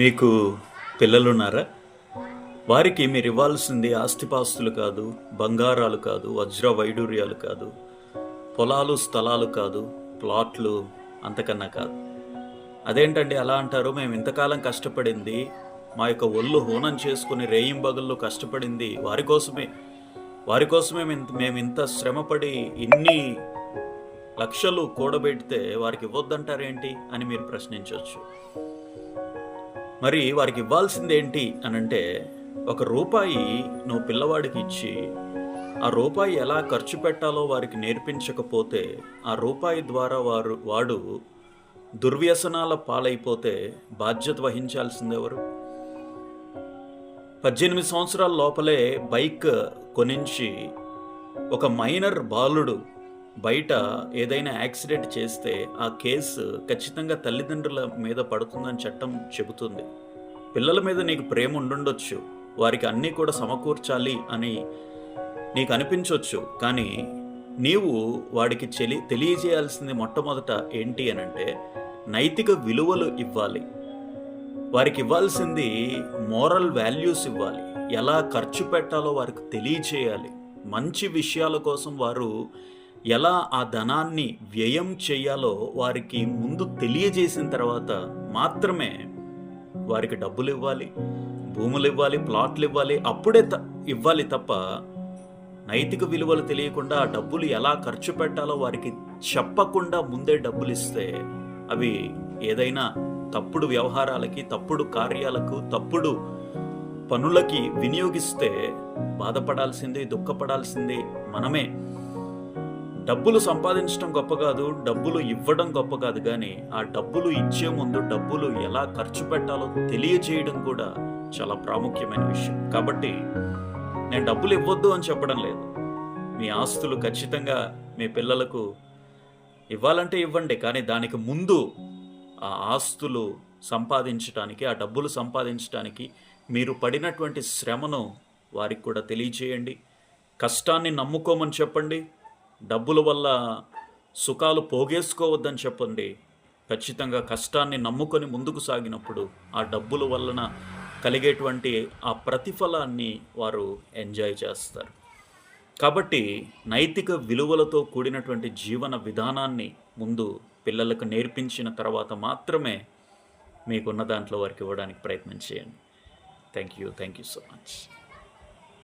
మీకు పిల్లలున్నారా? వారికి మీరు ఇవ్వాల్సింది ఆస్తిపాస్తులు కాదు బంగారాలు కాదు వజ్ర వైడూర్యాలు కాదు పొలాలు స్థలాలు కాదు ప్లాట్లు అంతకన్నా కాదు. అదేంటండి అలా అంటారు? మేము ఇంతకాలం కష్టపడింది మా యొక్క ఒళ్ళు హోనం చేసుకుని రేయింబగల్లో కష్టపడింది వారి కోసమే. వారి కోసమే మేము- మేము ఇంత శ్రమపడి ఇన్ని లక్షలు కూడబెడితే వారికి ఇవ్వద్దంటారేంటి అని మీరు ప్రశ్నించవచ్చు మరి వారికి ఇవ్వాల్సింది ఏంటి అని అంటే ఒక రూపాయి నువ్వు పిల్లవాడికి ఇచ్చి ఆ రూపాయి ఎలా ఖర్చు పెట్టాలో వారికి నేర్పించకపోతే ఆ రూపాయి ద్వారా వారు వాడు దుర్వ్యసనాల పాలైపోతే బాధ్యత వహించాల్సిందెవరు పద్దెనిమిది సంవత్సరాల లోపలే బైక్ కొనించి ఒక మైనర్ బాలుడు బయట ఏదైనా యాక్సిడెంట్ చేస్తే ఆ కేసు ఖచ్చితంగా తల్లిదండ్రుల మీద పడుతుందని చట్టం చెబుతుంది. పిల్లల మీద నీకు ప్రేమ ఉండుండొచ్చు. వారికి అన్నీ కూడా సమకూర్చాలి అని నీకు అనిపించవచ్చు కానీ నీవు వాడికి చెలి తెలియజేయాల్సింది మొట్టమొదట ఏంటి అని అంటే నైతిక విలువలు ఇవ్వాలి. వారికి ఇవ్వాల్సింది మోరల్ వాల్యూస్ ఇవ్వాలి. ఎలా ఖర్చు పెట్టాలో వారికి తెలియచేయాలి మంచి విషయాల కోసం వారు ఎలా ఆ ధనాన్ని వ్యయం చేయాలో వారికి ముందు తెలియజేసిన తర్వాత మాత్రమే వారికి డబ్బులు ఇవ్వాలి భూములు ఇవ్వాలి ప్లాట్లు ఇవ్వాలి అప్పుడే త- ఇవ్వాలి తప్ప నైతిక విలువలు తెలియకుండా ఆ డబ్బులు ఎలా ఖర్చు పెట్టాలో వారికి చెప్పకుండా ముందే డబ్బులు ఇస్తే అవి ఏదైనా తప్పుడు వ్యవహారాలకి తప్పుడు కార్యాలకు తప్పుడు పనులకి వినియోగిస్తే బాధపడాల్సిందే దుఃఖపడాల్సిందే మనమే. డబ్బులు సంపాదించడం గొప్ప కాదు డబ్బులు ఇవ్వడం గొప్ప కాదు కానీ ఆ డబ్బులు ఇచ్చే ముందు డబ్బులు ఎలా ఖర్చు పెట్టాలో తెలియజేయడం కూడా చాలా ప్రాముఖ్యమైన విషయం. కాబట్టి నేను డబ్బులు ఇవ్వద్దు అని చెప్పడం లేదు. మీ ఆస్తులు ఖచ్చితంగా మీ పిల్లలకు ఇవ్వాలంటే ఇవ్వండి కానీ దానికి ముందు ఆ ఆస్తులు సంపాదించడానికి ఆ డబ్బులు సంపాదించడానికి మీరు పడినటువంటి శ్రమను వారికి కూడా తెలియచేయండి కష్టాన్ని నమ్ముకోమని చెప్పండి. డబ్బుల వల్ల సుఖాలు పోగేసుకోవద్దని చెప్పండి. ఖచ్చితంగా కష్టాన్ని నమ్ముకొని ముందుకు సాగినప్పుడు ఆ డబ్బుల వలన కలిగేటువంటి ఆ ప్రతిఫలాన్ని వారు ఎంజాయ్ చేస్తారు. కాబట్టి నైతిక విలువలతో కూడినటువంటి జీవన విధానాన్ని ముందు పిల్లలకు నేర్పించిన తర్వాత మాత్రమే మీకున్న దాంట్లో వారికి ఇవ్వడానికి ప్రయత్నం చేయండి. Thank you thank you so much